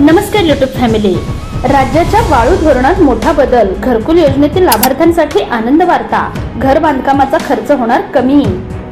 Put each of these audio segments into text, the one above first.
नमस्कार YouTube family राज्याच्या वाळू धोरणात मोठा बदल घरकुल योजनेतील लाभार्थ्यांसाठी आनंद वार्ता घर बांधकामाचा खर्च होणार कमी.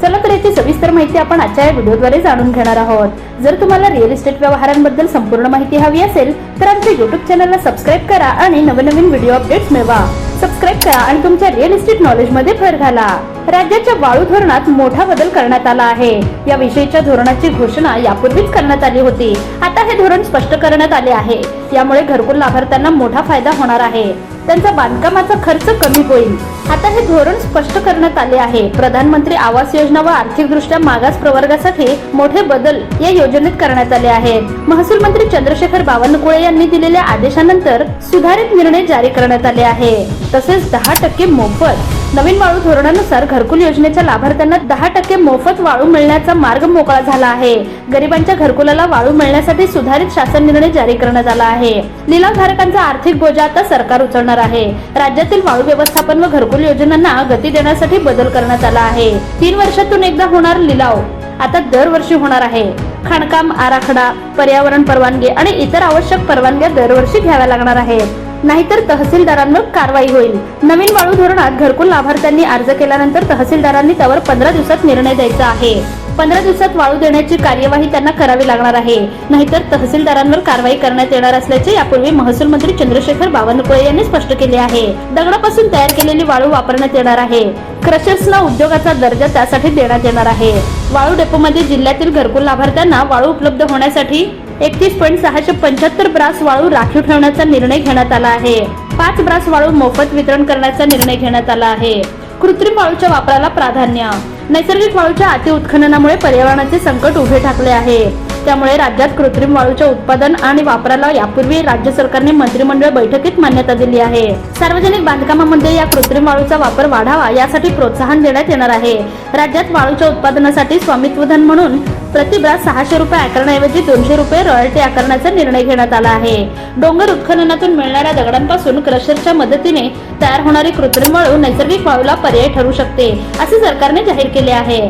चला तर याची सविस्तर माहिती आपण आजच्या या व्हिडिओद्वारे जाणून घेणार आहोत. जर तुम्हाला रिअल इस्टेट व्यवहारांबद्दल संपूर्ण माहिती हवी असेल तर आमच्या युट्यूब चॅनलला सबस्क्राईब करा आणि नवनवीन व्हिडिओ अपडेट्स मिळवा. सबस्क्राईब करा आणि तुमच्या रिअल इस्टेट नॉलेजमध्ये भर घाला. राज्याच्या वाळू धोरणात मोठा बदल करण्यात आला आहे. या विषयीच्या धोरणाची घोषणा यापूर्वीच करण्यात आली होती. आता हे धोरण स्पष्ट करण्यात आले आहे. यामुळे घरकुल लाभार्थ्यांना मोठा फायदा होणार आहे. त्यांचा बांधकामाचा खर्च कमी होईल. आता हे धोरण स्पष्ट करण्यात आले आहे. प्रधानमंत्री आवास योजना व आर्थिकदृष्ट्या मागास प्रवर्गासाठी मोठे बदल या योजनेत करण्यात आले आहेत महसूल मंत्री चंद्रशेखर बावनकुळे यांनी दिलेल्या आदेशानंतर सुधारित निर्णय जारी करण्यात आले आहे. तसेच दहा टक्के मोफत नवीन वाळू धोरणानुसार घरकुल योजनेच्या लाभार्थ्यांना दहा टक्के मोफत वाळू मिळण्याचा मार्ग मोकळा झाला आहे. गरिबांच्या घरकुलाला वाळू मिळण्यासाठी सुधारित शासन निर्णय जारी करण्यात आला आहे. लिलावधारकांचा आर्थिक बोजा आता सरकार उचलणार आहे. राज्यातील वाळू व्यवस्थापन व घरकुल योजनांना गती देण्यासाठी बदल करण्यात आला आहे. तीन वर्षातून एकदा होणार लिलाव. आता दरवर्षी होणार आहे. खाणकाम आराखडा पर्यावरण परवानगी आणि इतर आवश्यक परवानग्या दरवर्षी घ्याव्या लागणार आहेत. नाहीतर तहसीलदारांवर कारवाई होईल. नवीन वाळू धोरणात घरकुल लाभार्थ्यांनी अर्ज केल्यानंतर तहसीलदारांनी त्यावर पंधरा दिवसात निर्णय द्यायचा आहे. पंधरा दिवसात वाळू देण्याची कार्यवाही त्यांना करावी लागणार आहे. नाहीतर तहसीलदारांवर कारवाई करण्यात येणार असल्याचे यापूर्वी महसूल मंत्री चंद्रशेखर बावनकुळे यांनी स्पष्ट केले आहे. दगडापासून तयार केलेली वाळू वापरण्यात येणार आहे. क्रशर्सला उद्योगाचा दर्जा त्यासाठी देण्यात येणार आहे. वाळू डेपोमध्ये जिल्ह्यातील घरकुल लाभार्थ्यांना वाळू उपलब्ध होण्यासाठी एकतीस पॉईंट सहाशे पंच्याहत्तर ब्रास वाळू राखीव ठेवण्याचा निर्णय घेण्यात आला आहे. पाच ब्रास वाळू मोफत वितरण करण्याचा निर्णय घेण्यात आला आहे. कृत्रिम वाळूच्या वापराला प्राधान्य. नैसर्गिक वाळूच्या अति उत्खननामुळे पर्यावरणाचे संकट उभे ठाकले आहे. त्यामुळे राज्यात कृत्रिम वाळूच्या उत्पादन आणि वापराला यापूर्वी राज्य सरकारने मंत्रिमंडळ बैठकीत मान्यता दिली आहे. सार्वजनिक बांधकामामध्ये या कृत्रिम वाळूचा वापर वाढावा यासाठी प्रोत्साहन देण्यात येणार आहे. राज्यात वाळूच्या उत्पादनासाठी स्वामित्वधन म्हणून प्रतिब्रास सहाशे रुपये आकारण्याऐवजी दोनशे रुपये रॉयल्टी आकारण्याचा निर्णय घेण्यात आला आहे. डोंगर उत्खननातून मिळणाऱ्या दगडांपासून क्रशरच्या मदतीने तयार होणारी कृत्रिम वाळू नैसर्गिक वाळूला पर्याय ठरू शकते असे सरकारने जाहीर केले आहे.